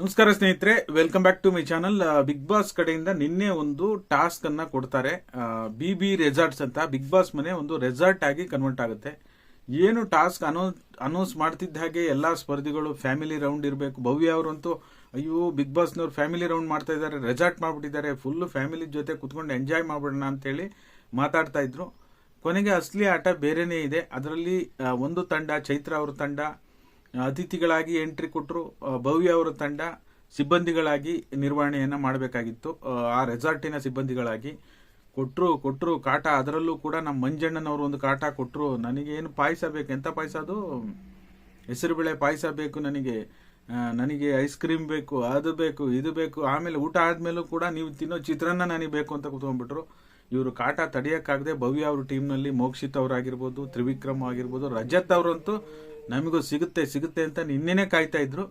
ನಮಸ್ಕಾರ ಸ್ನೇಹಿತರೆ welcome back to my channel Bigg Boss ಕಡೆಯಿಂದ ನಿನ್ನೆ ಒಂದು ಟಾಸ್ಕ್ ಅನ್ನ ಕೊಡ್ತಾರೆ. ಬಿ ಬಿ ರೆಸಾರ್ಟ್ಸ್ ಅಂತ. ಬಿಗ್ ಬಾಸ್ ಮನೆ ಒಂದು ರೆಸಾರ್ಟ್ ಆಗಿ ಕನ್ವರ್ಟ್ ಆಗುತ್ತೆ. ಏನು ಟಾಸ್ಕ್ ಅನೌನ್ಸ್ ಅನೌನ್ಸ್ ಮಾಡ್ತಿದ್ದ ಹಾಗೆ ಎಲ್ಲ ಸ್ಪರ್ಧಿಗಳು ಫ್ಯಾಮಿಲಿ ರೌಂಡ್ ಇರಬೇಕು. ಭವ್ಯ ಅವರಂತೂ, ಅಯ್ಯೋ ಬಿಗ್ ಬಾಸ್ನವ್ರು ಫ್ಯಾಮಿಲಿ ರೌಂಡ್ ಮಾಡ್ತಾ ಇದ್ದಾರೆ ರೆಸಾರ್ಟ್ ಮಾಡ್ಬಿಟ್ಟಿದ್ದಾರೆ. ಫುಲ್ ಫ್ಯಾಮಿಲಿ ಜೊತೆ ಕುತ್ಕೊಂಡು ಎಂಜಾಯ್ ಮಾಡ್ಬಿಡೋಣ ಅಂತೇಳಿ ಮಾತಾಡ್ತಾ ಇದ್ರು. ಕೊನೆಗೆ ಅಸಲಿ ಆಟ ಬೇರೆನೇ ಇದೆ. ಅದರಲ್ಲಿ ಒಂದು ತಂಡ, ಚೈತ್ರ ಅವ್ರ ತಂಡ ಅತಿಥಿಗಳಾಗಿ ಎಂಟ್ರಿ ಕೊಟ್ಟರು ಭವ್ಯ ಅವರ ತಂಡ ಸಿಬ್ಬಂದಿಗಳಾಗಿ ನಿರ್ವಹಣೆಯನ್ನ ಮಾಡಬೇಕಾಗಿತ್ತು. ಆ ರೆಸಾರ್ಟಿನ ಸಿಬ್ಬಂದಿಗಳಾಗಿ ಕೊಟ್ಟರು ಕೊಟ್ಟರು ಕಾಟ. ಅದರಲ್ಲೂ ಕೂಡ ನಮ್ಮ ಮಂಜಣ್ಣನವರು ಒಂದು ಕಾಟ ಕೊಟ್ಟರು ನನಗೆ ಏನು ಪಾಯಸ ಬೇಕು? ಎಂಥ ಪಾಯಸ ಅದು? ಹೆಸರುಬೇಳೆ ಪಾಯಸ ಬೇಕು ನನಗೆ. ನನಗೆ ಐಸ್ ಕ್ರೀಮ್ ಬೇಕು, ಅದು ಬೇಕು, ಇದು ಬೇಕು. ಆಮೇಲೆ ಊಟ ಆದ್ಮೇಲೂ ಕೂಡ ನೀವು ತಿನ್ನೋ ಚಿತ್ರಾನ್ನ ನನಗೆ ಬೇಕು ಅಂತ ಕೂತ್ಕೊಂಡ್ಬಿಟ್ರು. ಇವರು ಕಾಟ ತಡೆಯೋಕ್ಕಾಗದೆ ಭವ್ಯ ಅವ್ರ ಟೀಮ್ನಲ್ಲಿ ಮೋಕ್ಷಿತ್ ಅವರಾಗಿರ್ಬೋದು, ತ್ರಿವಿಕ್ರಮ್ ಆಗಿರ್ಬೋದು ರಜತ್ ಅವರಂತೂ ನಮಗೂ ಸಿಗುತ್ತೆ ಸಿಗುತ್ತೆ ಅಂತ ನಿನ್ನೆನೆ ಕಾಯ್ತಾ ಇದ್ರು.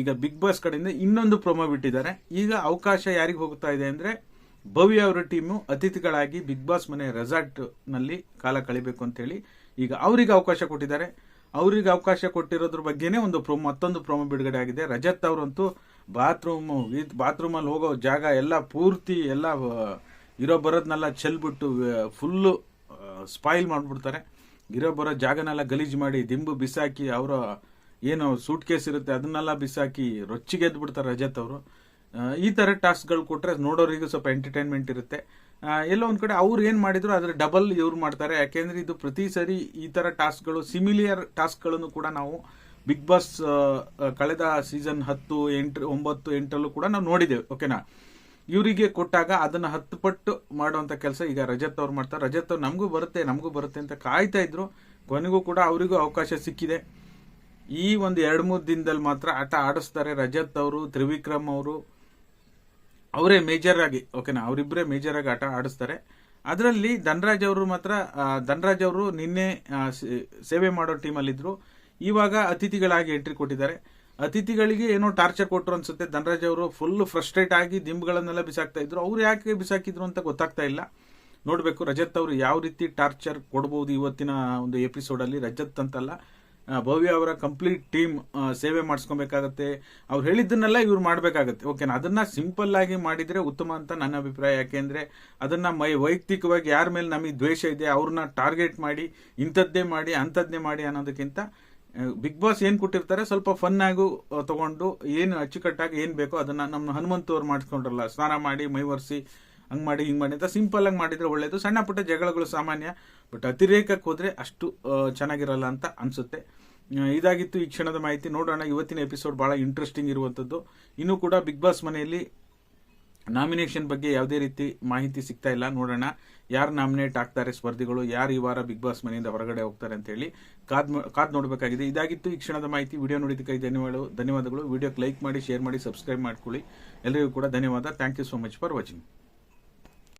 ಈಗ ಬಿಗ್ ಬಾಸ್ ಕಡೆಯಿಂದ ಇನ್ನೊಂದು ಪ್ರೊಮೋ ಬಿಟ್ಟಿದ್ದಾರೆ. ಈಗ ಅವಕಾಶ ಯಾರಿಗೆ ಹೋಗ್ತಾ ಇದೆ ಅಂದ್ರೆ ಭವ್ಯ ಅವರ ಟೀಮು ಅತಿಥಿಗಳಾಗಿ ಬಿಗ್ ಬಾಸ್ ಮನೆ ರೆಸಾರ್ಟ್ನಲ್ಲಿ ಕಾಲ ಕಳಿಬೇಕು ಅಂತೇಳಿ ಈಗ ಅವರಿಗೆ ಅವಕಾಶ ಕೊಟ್ಟಿದ್ದಾರೆ. ಅವರಿಗೆ ಅವಕಾಶ ಕೊಟ್ಟಿರೋದ್ರ ಬಗ್ಗೆನೇ ಒಂದು ಪ್ರೊಮೋ ಮತ್ತೊಂದು ಪ್ರೊಮೋ ಬಿಡುಗಡೆ ಆಗಿದೆ. ರಜತ್ ಅವರಂತೂ ಬಾತ್ರೂಮ್ ಬಾತ್ರೂಮ್ ಅಲ್ಲಿ ಹೋಗೋ ಜಾಗ ಎಲ್ಲ ಪೂರ್ತಿ ಎಲ್ಲ ಇರೋ ಬರೋದನ್ನೆಲ್ಲ ಚೆಲ್ಬಿಟ್ಟು ಫುಲ್ಲು ಸ್ಪಾಯಿಲ್ ಮಾಡ್ಬಿಡ್ತಾರೆ. ಇರೋ ಬರೋ ಜಾಗನೆಲ್ಲ ಗಲೀಜ್ ಮಾಡಿ ದಿಂಬು ಬಿಸಾಕಿ ಅವರ ಏನು ಸೂಟ್ ಕೇಸ್ ಇರುತ್ತೆ, ಅದನ್ನೆಲ್ಲ ಬಿಸಾಕಿ ರೊಚ್ಚಿಗೆದ್ದು ಬಿಡ್ತಾರೆ ರಜತ್ ಅವರು. ಈ ತರ ಟಾಸ್ಕ್ಗಳು ಕೊಟ್ರೆ ನೋಡೋರಿಗೂ ಸ್ವಲ್ಪ ಎಂಟರ್ಟೈನ್ಮೆಂಟ್ ಇರುತ್ತೆ. ಎಲ್ಲ ಒಂದ್ ಕಡೆ ಅವ್ರು ಏನು ಮಾಡಿದ್ರು ಅದರ ಡಬಲ್ ಇವ್ರು ಮಾಡ್ತಾರೆ. ಯಾಕೆಂದರೆ ಇದು ಪ್ರತಿ ಸರಿ ಈ ತರ ಟಾಸ್ಕ್ಗಳು ಸಿಮಿಲಿಯರ್ ಟಾಸ್ಕ್ಗಳನ್ನು ಕೂಡ ನಾವು ಬಿಗ್ ಬಾಸ್ ಕಳೆದ ಸೀಸನ್ ಹತ್ತು, ಎಂಟು, ಒಂಬತ್ತು ಎಂಟಲ್ಲೂ ಕೂಡ ನಾವು ನೋಡಿದ್ದೇವೆ ಓಕೆನಾ ಇವರಿಗೆ ಕೊಟ್ಟಾಗ ಅದನ್ನ ಹತ್ತು ಪಟ್ಟು ಮಾಡುವಂತ ಕೆಲಸ ಈಗ ರಜತ್ ಅವ್ರು ಮಾಡ್ತಾರೆ. ರಜತ್ ಅವ್ರು ನಮಗೂ ಬರುತ್ತೆ ನಮಗೂ ಬರುತ್ತೆ ಅಂತ ಕಾಯ್ತಾ ಇದ್ರು. ಕೊನೆಗೂ ಕೂಡ ಅವರಿಗೂ ಅವಕಾಶ ಸಿಕ್ಕಿದೆ. ಈ ಒಂದು ಎರಡು ಮೂರು ದಿನದಲ್ಲಿ ಮಾತ್ರ ಆಟ ಆಡಿಸ್ತಾರೆ ರಜತ್ ಅವರು, ತ್ರಿವಿಕ್ರಮ್ ಅವರು. ಅವರೇ ಮೇಜರ್ ಆಗಿ ಓಕೆನಾ ಅವರಿಬ್ಬರೇ ಮೇಜರ್ ಆಗಿ ಆಟ ಆಡಿಸ್ತಾರೆ. ಅದರಲ್ಲಿ ಧನರಾಜ್ ಅವರು ಮಾತ್ರ ಧನ್ರಾಜ್ ಅವರು ನಿನ್ನೆ ಸೇವೆ ಮಾಡೋ ಟೀಮಲ್ಲಿದ್ದರು ಇವಾಗ ಅತಿಥಿಗಳಾಗಿ ಎಂಟ್ರಿ ಕೊಟ್ಟಿದ್ದಾರೆ. ಅತಿಥಿಗಳಿಗೆ ಏನೋ ಟಾರ್ಚರ್ ಕೊಟ್ಟರು ಅನ್ಸುತ್ತೆ. ಧನರಾಜ್ ಅವರು ಫುಲ್ ಫ್ರಸ್ಟ್ರೇಟ್ ಆಗಿ ದಿಂಬುಗಳನ್ನೆಲ್ಲ ಬಿಸಾಕ್ತಾ ಇದ್ರು. ಅವ್ರು ಯಾಕೆ ಬಿಸಾಕಿದ್ರು ಅಂತ ಗೊತ್ತಾಗ್ತಾ ಇಲ್ಲ. ನೋಡಬೇಕು, ರಜತ್ ಅವರು ಯಾವ ರೀತಿ ಟಾರ್ಚರ್ ಕೊಡ್ಬೋದು ಇವತ್ತಿನ ಒಂದು ಎಪಿಸೋಡಲ್ಲಿ ರಜತ್ ಅಂತಲ್ಲ ಭವ್ಯ ಅವರ ಕಂಪ್ಲೀಟ್ ಟೀಮ್ ಸೇವೆ ಮಾಡಿಸ್ಕೊಬೇಕಾಗತ್ತೆ. ಅವ್ರು ಹೇಳಿದ್ದನ್ನೆಲ್ಲ ಇವ್ರು ಮಾಡಬೇಕಾಗತ್ತೆ. ಓಕೆನಾ ಅದನ್ನು ಸಿಂಪಲ್ ಆಗಿ ಮಾಡಿದ್ರೆ ಉತ್ತಮ ಅಂತ ನನ್ನ ಅಭಿಪ್ರಾಯ. ಯಾಕೆಂದರೆ ಅದನ್ನು ಮೈ ವೈಯಕ್ತಿಕವಾಗಿ ಯಾರ ಮೇಲೆ ನಮಗೆ ದ್ವೇಷ ಇದೆ, ಅವ್ರನ್ನ ಟಾರ್ಗೆಟ್ ಮಾಡಿ, ಇಂಥದ್ದೇ ಮಾಡಿ, ಅಂಥದ್ದೇ ಮಾಡಿ ಅನ್ನೋದಕ್ಕಿಂತ ಬಿಗ್ ಬಾಸ್ ಏನ್ ಕೊಟ್ಟಿರ್ತಾರೆ? ಸ್ವಲ್ಪ ಫನ್ ಆಗು ತಗೊಂಡು ಏನು ಅಚ್ಚುಕಟ್ಟಾಗಿ ಏನ್ ಬೇಕೋ ಅದನ್ನ ನಮ್ಮ ಹನುಮಂತ ಅವ್ರು ಮಾಡಿಸ್ಕೊಂಡ್ರಲ್ಲ. ಸ್ನಾನ ಮಾಡಿ, ಮೈ ಒರೆಸಿ, ಹಂಗ್ ಮಾಡಿ, ಹಿಂಗ್ ಮಾಡಿ ಅಂತ ಸಿಂಪಲ್ ಆಗಿ ಮಾಡಿದ್ರೆ ಒಳ್ಳೇದು. ಸಣ್ಣ ಪುಟ್ಟ ಜಗಳಗಳು ಸಾಮಾನ್ಯ. ಬಟ್ ಅತಿರೇಕಕ್ಕೆ ಹೋದ್ರೆ ಅಷ್ಟು ಚೆನ್ನಾಗಿರಲ್ಲ ಅಂತ ಅನ್ಸುತ್ತೆ. ಇದಾಗಿತ್ತು ಈ ಕ್ಷಣದ ಮಾಹಿತಿ. ನೋಡೋಣ, ಇವತ್ತಿನ ಎಪಿಸೋಡ್ ಬಹಳ ಇಂಟ್ರೆಸ್ಟಿಂಗ್ ಇರುವಂತದ್ದು. ಇನ್ನೂ ಕೂಡ ಬಿಗ್ ಬಾಸ್ ಮನೆಯಲ್ಲಿ ನಾಮಿನೇಷನ್ ಬಗ್ಗೆ ಯಾವುದೇ ರೀತಿ ಮಾಹಿತಿ ಸಿಗ್ತಾ ಇಲ್ಲ. ನೋಡೋಣ ಯಾರು ನಾಮಿನೇಟ್ ಆಗ್ತಾರೆ ಸ್ಪರ್ಧಿಗಳು, ಯಾರು ಈ ವಾರ ಬಿಗ್ ಬಾಸ್ ಮನೆಯಿಂದ ಹೊರಗಡೆ ಹೋಗ್ತಾರೆ ಅಂತ ಹೇಳಿ ಕಾದ್ ಕಾದ್ ನೋಡಬೇಕಾಗಿದೆ. ಇದಾಗಿತ್ತು ಈ ಕ್ಷಣದ ಮಾಹಿತಿ. ವಿಡಿಯೋ ನೋಡಿದ್ದಕ್ಕಾಗಿ ಧನ್ಯವಾದಗಳು ಧನ್ಯವಾದಗಳು. ವಿಡಿಯೋಕ್ಕೆ ಲೈಕ್ ಮಾಡಿ, ಶೇರ್ ಮಾಡಿ, ಸಬ್ಸ್ಕ್ರೈಬ್ ಮಾಡ್ಕೊಳ್ಳಿ. ಎಲ್ಲರಿಗೂ ಕೂಡ ಧನ್ಯವಾದ. Thank you so much for watching.